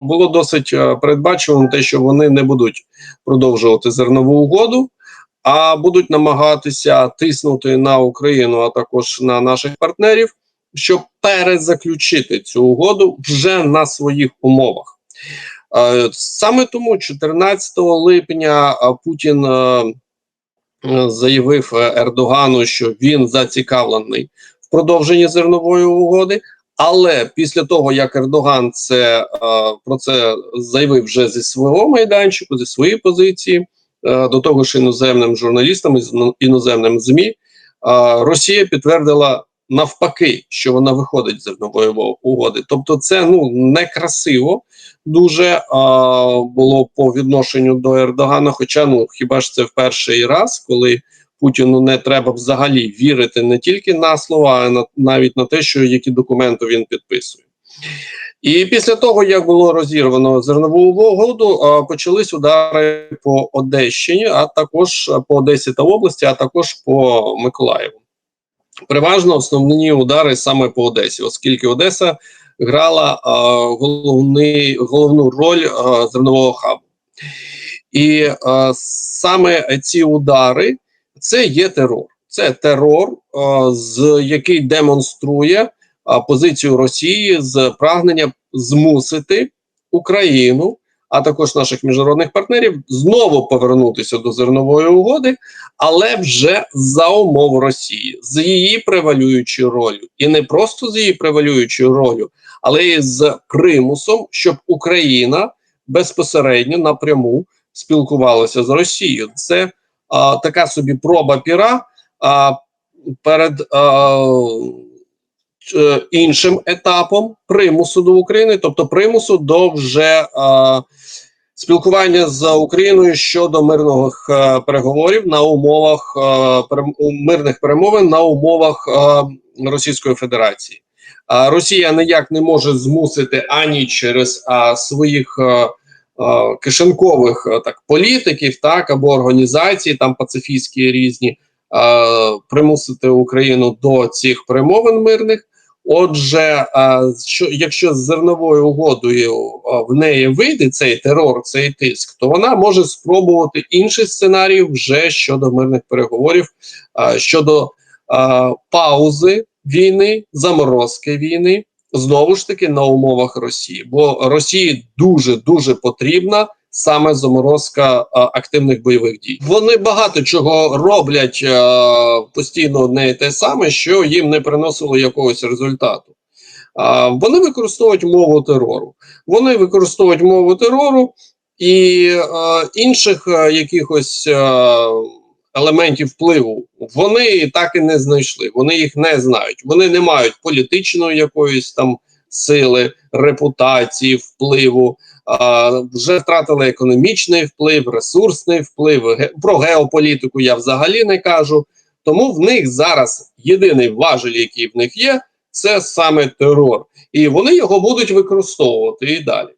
було досить е, передбачуваним те, що вони не будуть продовжувати зернову угоду, а будуть намагатися тиснути на Україну, а також на наших партнерів, щоб перезаключити цю угоду вже на своїх умовах. Е, Саме тому 14 липня е, Путін заявив Ердогану, що він зацікавлений в продовженні зернової угоди. Але після того, як Ердоган це е, про це заявив вже зі свого майданчику, зі своєї позиції, е, до того ж іноземним журналістам ну, іноземним змі, е, Росія підтвердила навпаки, що вона виходить з зернової угоди. Тобто, це ну некрасиво дуже було по відношенню до Ердогана. Хоча ну хіба ж це в перший раз, коли Путіну не треба взагалі вірити не тільки на слова, а на, навіть на те, що які документи він підписує. І після того, як було розірвано зернову угоду, почались удари по Одещині, а також по Одесі та області, а також по Миколаєву. Переважно основні удари саме по Одесі, оскільки Одеса грала головний, головну роль зернового хабу. І саме ці удари це є терор. Це терор, з який демонструє позицію Росії з прагнення змусити Україну, а також наших міжнародних партнерів знову повернутися до зернової угоди, але вже за умов Росії, з її превалюючою ролью, і не просто з її превалюючою ролью, але й з примусом, щоб Україна безпосередньо напряму спілкувалася з Росією. Це така собі проба піра а, перед а, іншим етапом примусу до України, тобто примусу до вже а, спілкування з Україною щодо мирних е, переговорів на умовах е, мирних перемовин на умовах е, Російської Федерації. А Росія ніяк не може змусити ані через а, своїх е, е, кишенькових е, так політиків, так або організацій, там пацифістські різні, е, примусити Україну до цих перемовин мирних. Отже, що якщо з зерновою угодою в неї вийде цей терор, цей тиск, то вона може спробувати інший сценарій вже щодо мирних переговорів, щодо паузи війни, заморозки війни, знову ж таки на умовах Росії. Бо Росії дуже дуже потрібна саме заморозка а, активних бойових дій. Вони багато чого роблять а, постійно одне те саме, що їм не приносило якогось результату. А, вони використовують мову терору. Вони використовують мову терору і а, інших а, якихось а, елементів впливу вони так і не знайшли. Вони їх не знають. Вони не мають політичної якоїсь там сили, репутації, впливу. А, вже втратили економічний вплив, ресурсний вплив. Про геополітику я взагалі не кажу. Тому в них зараз єдиний важель, який в них є, це саме терор, і вони його будуть використовувати і далі.